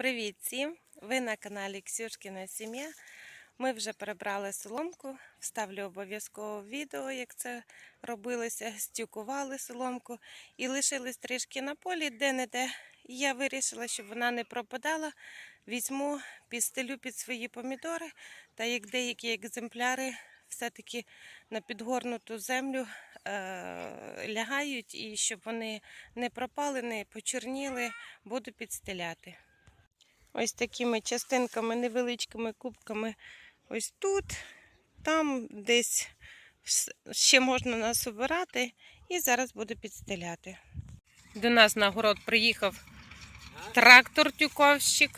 Привіт всім! Ви на каналі Ксюшкіна Сім'я. Ми вже перебрали соломку. Вставлю обов'язково відео, як це робилося. Стюкували соломку і лишились трішки на полі, де-не-де. Я вирішила, щоб вона не пропадала. Візьму, підстелю під свої помідори, та як деякі екземпляри все-таки на підгорнуту землю е- лягають, і щоб вони не пропали, не почорніли, буду підстеляти. Ось такими частинками, невеличкими кубками. Ось тут, там десь ще можна нас обирати. і зараз буду підстеляти. До нас на город приїхав трактор тюковщик.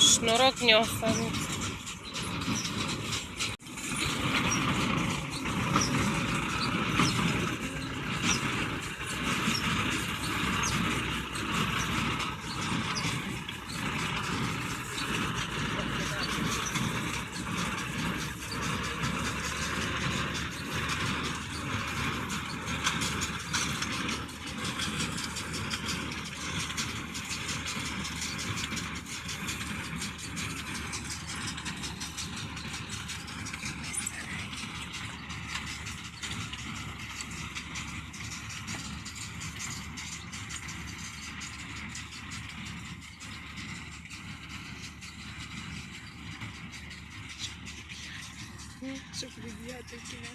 sznurok no, nie. Щоб відб'яти кіно.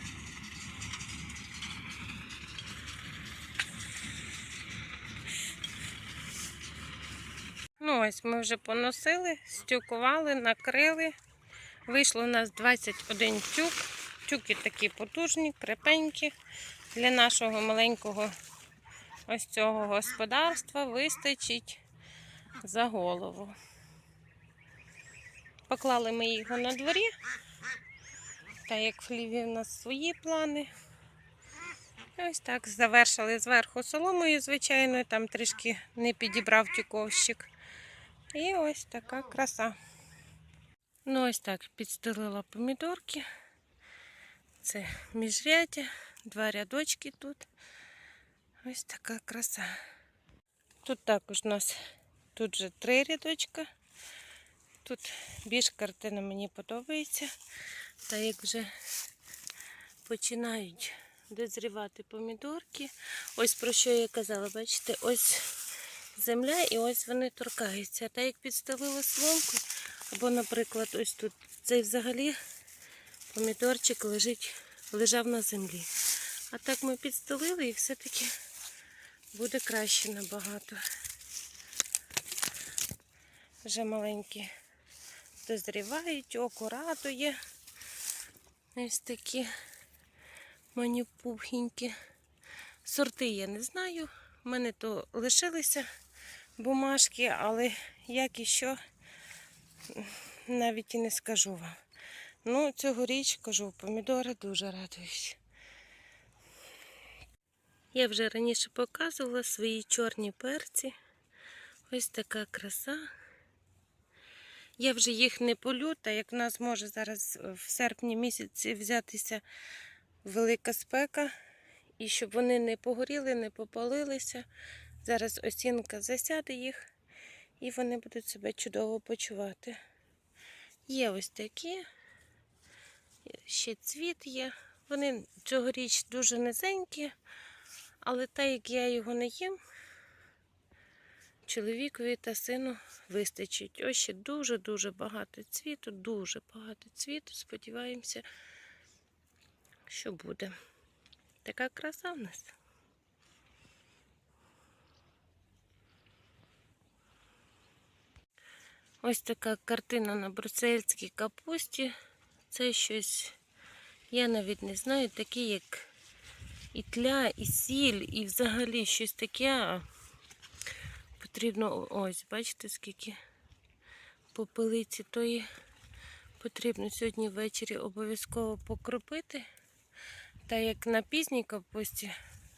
Ну, ось ми вже поносили, стюкували, накрили. Вийшло у нас 21 тюк. Тюки такі потужні, крепенькі. Для нашого маленького ось цього господарства вистачить за голову. Поклали ми його на дворі. Та як в хліві у нас свої плани. Ось так завершили зверху соломою, звичайно, там трішки не підібрав тюковщик. І ось така краса. Ну, ось так підстелила помідорки. Це міжряддя, два рядочки тут. Ось така краса. Тут також у нас тут же три рядочка. Тут більш картина мені подобається. Та як вже починають дозрівати помідорки. Ось про що я казала, бачите, ось земля і ось вони торкаються. Та як підставили соломку, або, наприклад, ось тут цей взагалі помідорчик лежить, лежав на землі. А так ми підстелили і все-таки буде краще набагато. Вже маленькі дозрівають, око радує. Ось такі манюпухенькі. Сорти я не знаю. У мене то лишилися бумажки, але як і що, навіть і не скажу вам. Ну, цьогоріч, кажу, помідори дуже радують. Я вже раніше показувала свої чорні перці. Ось така краса. Я вже їх не полю, та як в нас може зараз в серпні місяці взятися велика спека, і щоб вони не погоріли, не попалилися. Зараз осінка засяде їх, і вони будуть себе чудово почувати. Є ось такі, ще цвіт є. Вони цьогоріч дуже низенькі, але так як я його не їм, чоловікові та сину вистачить. Ось ще дуже-дуже багато цвіту, дуже багато цвіту. Сподіваємося, що буде. Така краса в нас. Ось така картина на брусельській капусті. Це щось, я навіть не знаю, таке як і тля, і сіль, і взагалі щось таке. Потрібно, ось, бачите, скільки попелиці тої потрібно сьогодні ввечері обов'язково покропити. Та як на пізній капусті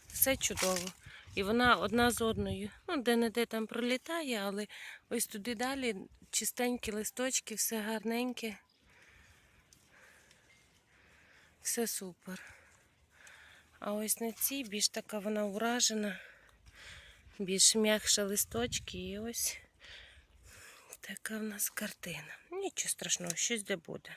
все чудово. І вона одна з одною. Ну, де-не-де там пролітає, але ось туди далі чистенькі листочки, все гарненьке. Все супер. А ось на цій більш така вона уражена, більш м'якше листочки, і ось така в нас картина. Нічого страшного, щось де буде.